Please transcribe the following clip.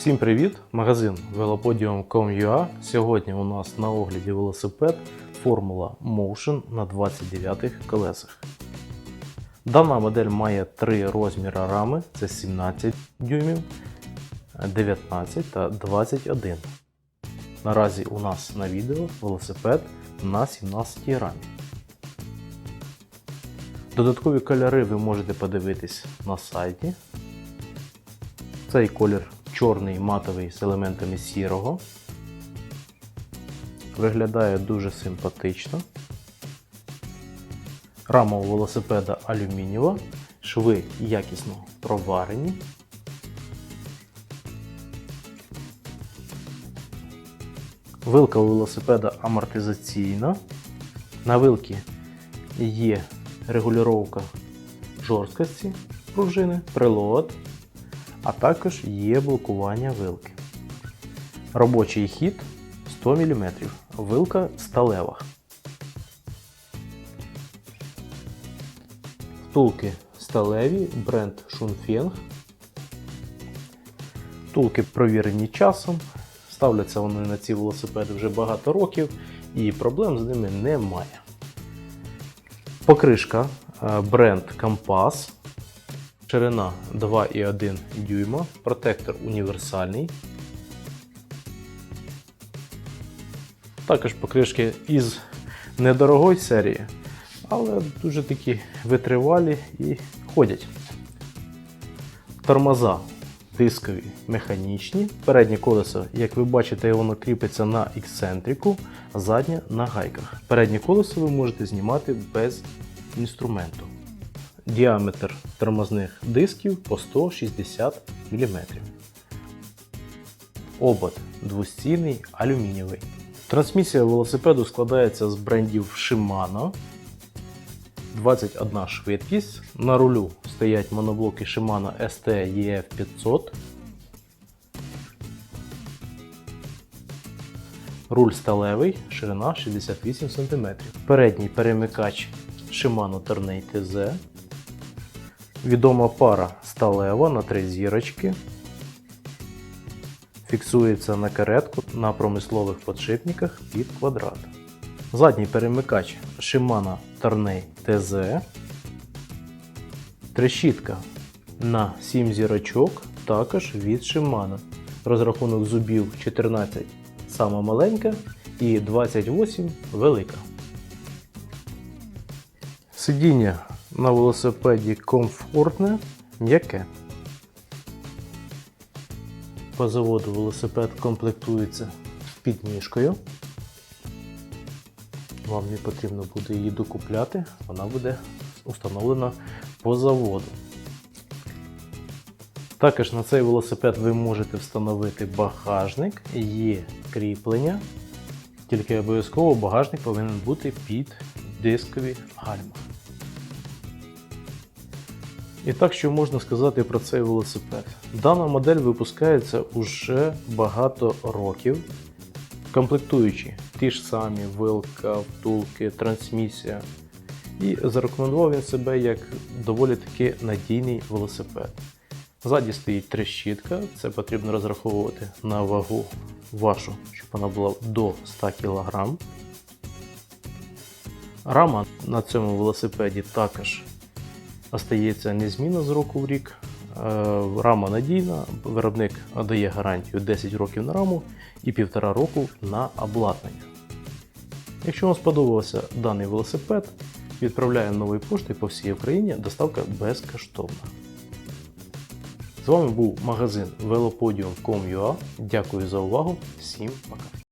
Всім привіт! Магазин velopodium.com.ua. Сьогодні у нас на огляді велосипед Формула Motion на 29 колесах. Дана модель має три розміри рами: це 17 дюймів, 19 та 21. Наразі у нас на відео велосипед на 17 рамі. Додаткові кольори ви можете подивитись на сайті. Цей колір чорний матовий з елементами сірого. Виглядає дуже симпатично. Рама у велосипеда алюмінієва, шви якісно проварені. Вилка у велосипеда амортизаційна. На вилці є регулювання жорсткості пружини, прилад, а також є блокування вилки. Робочий хід 100 мм. Вилка сталева. Втулки сталеві, бренд Шунфенг. Втулки провірені часом. Ставляться вони на ці велосипеди вже багато років і проблем з ними немає. Покришка е, бренд Компас. Ширина 2,1 дюйма, протектор універсальний. Також покришки із недорогої серії, але дуже такі витривалі і ходять. Тормоза дискові механічні. Переднє колесо, як ви бачите, воно кріпиться на ексцентрику, заднє на гайках. Переднє колесо ви можете знімати без інструменту. Діаметр тормозних дисків по 160 мм. Обод двостійний алюмінієвий. Трансмісія велосипеду складається з брендів Shimano. 21 швидкість. На рулю стоять моноблоки Shimano ST EF 500. Руль сталевий, ширина 68 см. Передній перемикач Shimano Tourney TZ. Відома пара сталева на три зірочки. Фіксується на каретку на промислових подшипниках під квадрат. Задній перемикач Shimano Tourney TZ. Трещітка на 7 зірочок, також від Shimano. Розрахунок зубів 14 сама маленька і 28 велика. Сидіння на велосипеді комфортне, м'яке. По заводу велосипед комплектується підніжкою. Вам не потрібно буде її докупляти, вона буде установлена по заводу. Також на цей велосипед ви можете встановити багажник, є кріплення, тільки обов'язково багажник повинен бути під дискові гальма. І так, що можна сказати про цей велосипед? Дана модель випускається уже багато років. Комплектуючі ті ж самі вилка, втулки, трансмісія. І зарекомендував він себе як доволі таки надійний велосипед. Ззаді стоїть трещітка, це потрібно розраховувати на вагу вашу, щоб вона була до 100 кг. Рама на цьому велосипеді також остається незмінно з року в рік. Е, Рама надійна, виробник дає гарантію 10 років на раму і 1,5 року на обладнання. Якщо вам сподобався даний велосипед, відправляємо новою поштою по всій Україні, доставка безкоштовна. З вами був магазин velopodium.com.ua. Дякую за увагу. Всім пока.